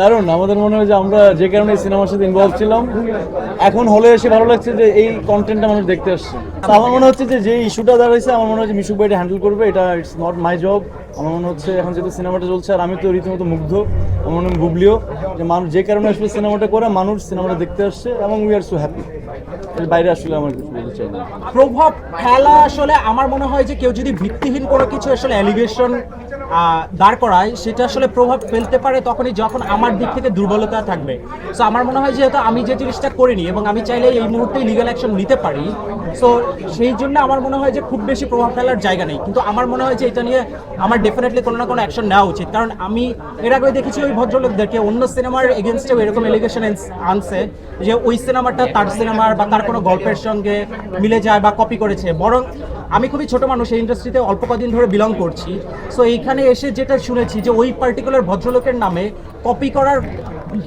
দারুণ। আমাদের মনে হয় যে আমরা যে কারণে সিনেমার সাথে ইনভলভ ছিলাম, এখন হলে এসে ভালো লাগছে যে এই কন্টেন্টটা মানুষ দেখতে আসছে। আমার মনে হচ্ছে যে যে ইস্যুটা দাঁড়াইছে, আমার মনে হচ্ছে মিশুক ভাই হ্যান্ডেল করবে। এটা ইটস নট মাই জব আমার মনে হচ্ছে এখন যেহেতু সিনেমাটা চলছে, আর আমি তো রীতিমতো মুগ্ধ, আমার মনে হয় বুবলিও, যে মানুষ যে কারণে আসলে সিনেমাটা করে, মানুষ সিনেমাটা দেখতে আসছে, এবং উই আর সো হ্যাপি বাইরে আসলে আমার কিছু বলতে চাই না। প্রভাব ফেলা আসলে আমার মনে হয় যে কেউ যদি ভিত্তিহীন কোনো কিছু আসলে অ্যালিগেশন দাঁড় করায়, সেটা আসলে প্রভাব ফেলতে পারে তখনই যখন আমার দিক থেকে দুর্বলতা থাকবে। সো আমার মনে হয় যেহেতু আমি যে জিনিসটা করিনি এবং আমি চাইলে এই মুহূর্তে লিগাল অ্যাকশন নিতে পারি সো সেই জন্য আমার মনে হয় যে খুব বেশি প্রভাব ফেলার জায়গা নেই। কিন্তু আমার মনে হয় যে এটা নিয়ে আমার ডেফিনেটলি কোনো না কোনো অ্যাকশন নেওয়া উচিত। কারণ আমি এর আগে দেখেছি ওই ভদ্রলোকদেরকে, অন্য সিনেমার এগেনস্টেও এরকম এলিগেশন আনছে যে ওই সিনেমাটা তার সিনেমার বা তার কোনো গল্পের সঙ্গে মিলে যায় বা কপি করেছে। বরং আমি খুবই ছোট মানুষ, এই ইন্ডাস্ট্রিতে অল্প কদিন ধরে বিলং করছি। সো এইখানে এসে যেটা শুনেছি যে ওই পার্টিকুলার ভদ্রলোকের নামে কপি করার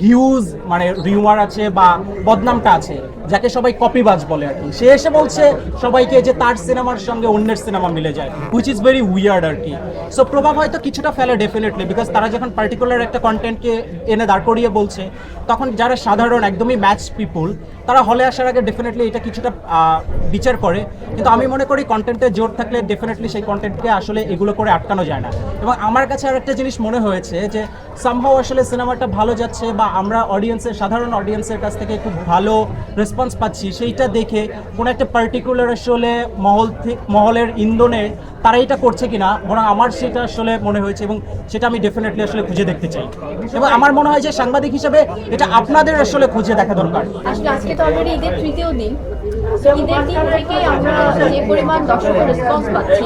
হিউজ মানে রিউমার আছে বা বদনামটা আছে। যাকে সবাই কপিবাজ বলে আর কি। সে এসে বলছে সবাইকে যে তার সিনেমার সঙ্গে অন্যের সিনেমা মিলে যায় হুইচ ইজ ভেরি উইয়ার্ড আর কি। সো প্রভাব হয়তো কিছুটা ফেলে ডেফিনেটলি বিকজ তারা যখন পার্টিকুলার একটা কন্টেন্টকে এনে দাঁড় করিয়ে বলছে, তখন যারা সাধারণ একদমই ম্যাচ পিপুল তারা হলে আসার আগে ডেফিনেটলি এটা কিছুটা বিচার করে। কিন্তু আমি মনে করি কন্টেন্টে জোর থাকলে ডেফিনেটলি সেই কন্টেন্টকে আসলে এগুলো করে আটকানো যায় না। এবং আমার কাছে আর একটা জিনিস মনে হয়েছে যে সামহাও আসলে সিনেমাটা ভালো যাচ্ছে বা আমরা অডিয়েন্সের সাধারণ অডিয়েন্সের কাছ থেকে খুব ভালো রেসপন্স পাচ্ছি, সেইটা দেখে কোনো একটা পার্টিকুলার আসলে মহল মহলের ইন্ধনে তারা এটা করছে কিনা, বরং আমার সেটা আসলে মনে হয়েছে এবং সেটা আমি ডেফিনেটলি আসলে খুঁজে দেখতে চাই। এবং আমার মনে হয় যে সাংবাদিক হিসেবে এটা আপনাদের আসলে খুঁজে দেখা দরকার। আজকে তো অলরেডি ঈদের তৃতীয় দিন আমরা যে পরিমাণ দর্শকের রেসপন্স পাচ্ছি